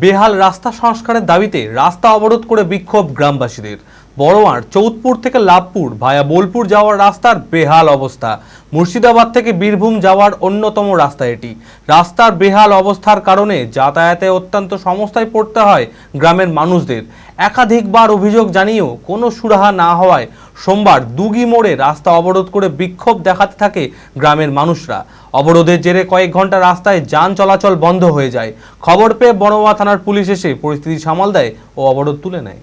বেহাল রাস্তা সংস্কারের দাবিতে রাস্তা অবরোধ করে বিক্ষোভ গ্রামবাসীদের। বড়োয়ার চৌধপুর থেকে লাভপুর ভায়া বোলপুর যাওয়ার রাস্তার বেহাল অবস্থা। মুর্শিদাবাদ থেকে বীরভূম যাওয়ার অন্যতম রাস্তা এটি। রাস্তার বেহাল অবস্থার কারণে যাতায়াতে অত্যন্ত সমস্যায় পড়তে হয় গ্রামের মানুষদের। একাধিকবার অভিযোগ জানিয়েও কোনো সুরাহা না হওয়ায় সোমবার দুগি মোড়ে রাস্তা অবরোধ করে বিক্ষোভ দেখাতে থাকে গ্রামের মানুষরা। অবরোধের জেরে কয়েক ঘণ্টা রাস্তায় যান চলাচল বন্ধ হয়ে যায়। খবর পেয়ে বড়োয়া থানার পুলিশ এসে পরিস্থিতি সামাল দেয় ও অবরোধ তুলে নেয়।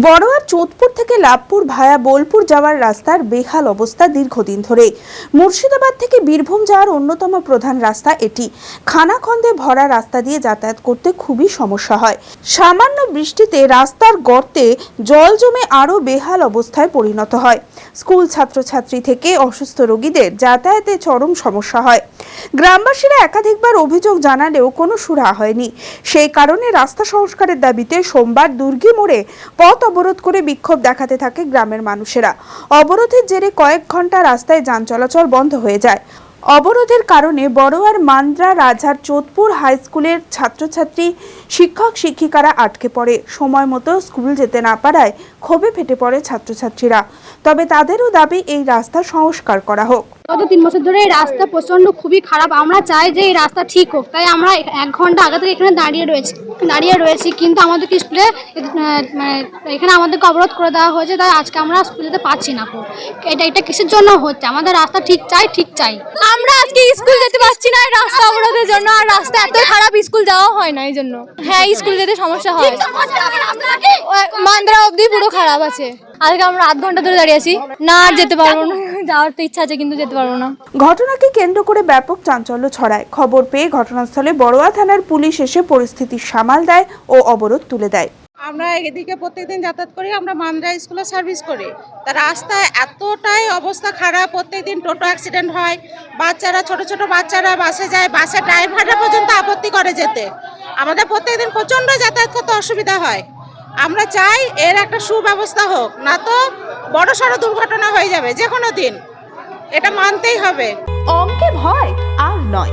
বড়োয়ার চোদপুর থেকে লাভপুর ভায়া বোলপুর যাওয়ার রাস্তার বেহাল অবস্থা দীর্ঘদিন ধরে। মুর্শিদাবাদ থেকে বীরভূম যাওয়ার অন্যতম প্রধান রাস্তা এটি। খানাখন্দে ভরা রাস্তা দিয়ে যাতায়াত করতে খুবই সমস্যা হয়। সামান্য বৃষ্টিতে রাস্তার গর্তে জল জমে আরও বেহাল অবস্থায় পরিণত হয়। স্কুল ছাত্রছাত্রী থেকে অসুস্থ রোগীদের যাতায়াতে চরম সমস্যা হয়। গ্রামবাসীরা একাধিকবার অভিযোগ জানালেও কোনো সুরা হয়নি। সেই কারণে রাস্তা সংস্কারের দাবিতে সোমবার দুর্গি মোড়ে পথ অবরোধ করে বিক্ষোভ দেখাতে থাকে গ্রামের মানুষেরা। অবরোধের জেরে কয়েক ঘণ্টা রাস্তায় যান চলাচল বন্ধ হয়ে যায়। অবরোধের কারণে বড়োয়ার মান্দ্রা রাজার চোদপুর হাই স্কুলের ছাত্রছাত্রী, শিক্ষক, শিক্ষিকারা আটকে পড়ে। সময় মতো স্কুল যেতে না পারায় ক্ষোভে ফেটে পড়ে ছাত্রছাত্রীরা। তবে তাদেরও দাবি, এই রাস্তা সংস্কার করা হোক। গত তিন বছর ধরে এই রাস্তা প্রচণ্ড খুবই খারাপ। আমরা চাই যে এই রাস্তা ঠিক হোক। তাই আমরা এক- ঘণ্টা আগে থেকে এখানে দাঁড়িয়ে রয়েছি দাঁড়িয়ে রয়েছি। কিন্তু আমাদেরকে স্কুলে মানে এখানে আমাদেরকে অবরোধ করে দেওয়া হয়েছে। তাই আজকে আমরা স্কুলে যেতে পারছি না এটা এটা কিসের জন্য হচ্ছে? আমাদের রাস্তা ঠিক চাই ঠিক চাই। আমরা আজকে স্কুল যেতে পারছি না রাস্তা অবরোধের জন্য। আর রাস্তা এত খারাপ স্কুল যাওয়া হয় না এই জন্য। হ্যাঁ স্কুল যেতে সমস্যা হয়। মান্দ্রা অবধি পুরো খারাপ আছে। আজকে আমরা আধ ঘণ্টা ধরে দাঁড়িয়ে আছি। না আর যেতে পারব না। যাওয়ার তো ইচ্ছা আছে কিন্তু যেতে পারব না। ঘটনাকে কেন্দ্র করে ব্যাপক চাঞ্চল্য ছড়ায়। খবর পেয়ে ঘটনাস্থলে বড়োয়া থানার পুলিশ এসে পরিস্থিতি সামাল দেয় ও অবরোধ তুলে দেয়। আমরা এদিকে প্রত্যেকদিন যাতায়াত করি আমরা মান্দ্রা স্কুলে সার্ভিস করি। তা রাস্তায় এতটাই অবস্থা খারাপ প্রত্যেকদিন টোটো অ্যাক্সিডেন্ট হয়। বাচ্চারা ছোট ছোট বাচ্চারা বাসে যায় বাসে ড্রাইভাররা পর্যন্ত আপত্তি করে যেতে। আমাদের প্রত্যেকদিন প্রচণ্ড যাতায়াত করতে অসুবিধা হয়। আমরা চাই এর একটা সুব্যবস্থা হোক, না তো বড় সড়ো দুর্ঘটনা হয়ে যাবে যে কোনো দিন। এটা মানতেই হবে। অঙ্কে ভয় আর নয়।